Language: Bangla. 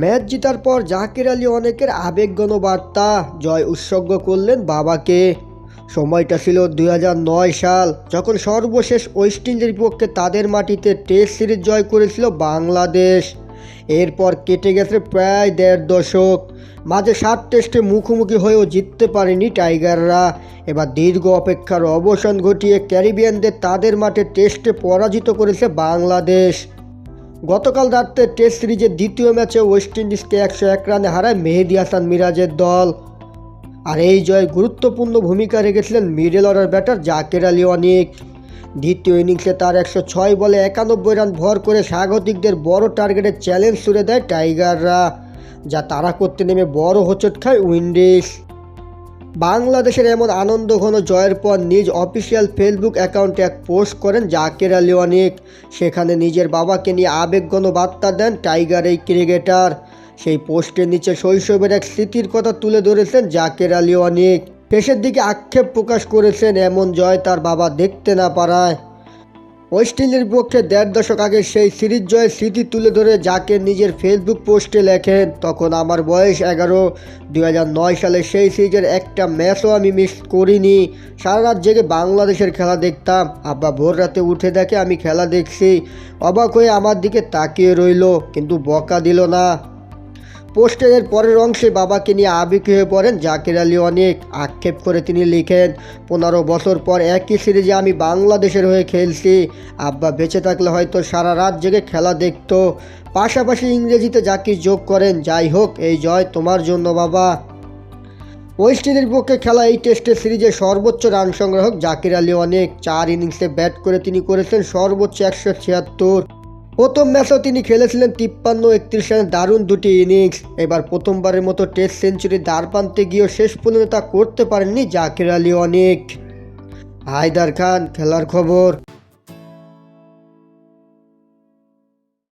ম্যাচ জেতার পর জাকির আলী অনেকের আবেগঘন বার্তা জয় উৎসর্গ করলেন বাবাকে। সময়টা ছিল দুই হাজার নয় সাল, যখন সর্বশেষ ওয়েস্ট ইন্ডিজের বিপক্ষে তাদের মাটিতে টেস্ট সিরিজ জয় করেছিল বাংলাদেশ। এরপর কেটে গেছে প্রায় দেড় দশক। মাঝে সাত টেস্টে মুখোমুখি হয়েও জিততে পারেনি টাইগাররা। এবার দীর্ঘ অপেক্ষার অবসান ঘটিয়ে ক্যারিবিয়ানদের তাদের মাঠে টেস্টে পরাজিত করেছে বাংলাদেশ। গতকাল রাত্রে টেস্ট সিরিজের দ্বিতীয় ম্যাচে ওয়েস্ট ইন্ডিজকে একশো এক রানে হারায় মেহেদি হাসান মিরাজের দল। আর এই জয়ে গুরুত্বপূর্ণ ভূমিকা রেখেছিলেন middle order batter Jaker Ali অনেক। দ্বিতীয় ইনিংসে তার একশো ছয় বলে একানব্বই রান ভর করে স্বাগতিকদের বড় টার্গেটে চ্যালেঞ্জ ছুড়ে দেয় টাইগাররা, যা তারা করতে নেমে বড় হোঁচট খায় উইন্ডিজ। বাংলাদেশের এমন আনন্দ ঘন জয়ের পর নিজ অফিসিয়াল ফেসবুক অ্যাকাউন্টে এক পোস্ট করেন জাকের আলী অনেক। সেখানে নিজের বাবাকে নিয়ে আবেগঘন বার্তা দেন টাইগার এই ক্রিকেটার। সেই পোস্টের নিচে শৈশবের এক স্মৃতির কথা তুলে ধরেছেন জাকের আলী অনেক। শেষের দিকে আক্ষেপ প্রকাশ করেছেন, এমন জয় তার বাবা দেখতে না পারায়। ওয়েস্ট ইন্ডিজের বিপক্ষে দেড় দশক আগে সেই সিরিজ জয়ের স্মৃতি তুলে ধরে যাকে নিজের ফেসবুক পোস্টে লেখেন, তখন আমার বয়স এগারো। দুই সালে সেই সিরিজের একটা ম্যাচও আমি মিস করিনি। সারা রাত জেগে বাংলাদেশের খেলা দেখতাম। আব্বা ভোর রাতে উঠে দেখে আমি খেলা দেখছি। অবাক হয়ে আমার দিকে তাকিয়ে রইল, কিন্তু বকা দিল না। পোস্টারের পরের অংশে বাবাকে নিয়ে আবেগ হয়ে পড়েন জাকির আলী। অনেক আক্ষেপ করে তিনি লিখেন, পনেরো বছর পর একই সিরিজে আমি বাংলাদেশের হয়ে খেলছি। আব্বা বেঁচে থাকলে হয়তো সারা রাত জেগে খেলা দেখতো। পাশাপাশি ইংরেজিতে জাকির যোগ করেন, যাই হোক, এই জয় তোমার জন্য বাবা। ওয়েস্ট ইন্ডিজের পক্ষে খেলা এই টেস্টের সিরিজে সর্বোচ্চ রান সংগ্রাহক জাকির আলী। অনেক চার ইনিংসে ব্যাট করে তিনি করেছেন সর্বোচ্চ একশো ছিয়াত্তর। প্রথম ম্যাচেও তিনি খেলেছিলেন তিপ্পান্ন, একত্রিশ রানের দারুণ দুটি ইনিংস। এবার প্রথমবারের মতো টেস্ট সেঞ্চুরি দ্বার পানতে গিয়েও শেষ পর্যন্ত তা করতে পারেননি জাকির আলী অনেক। হায়দার খান, খেলার খবর।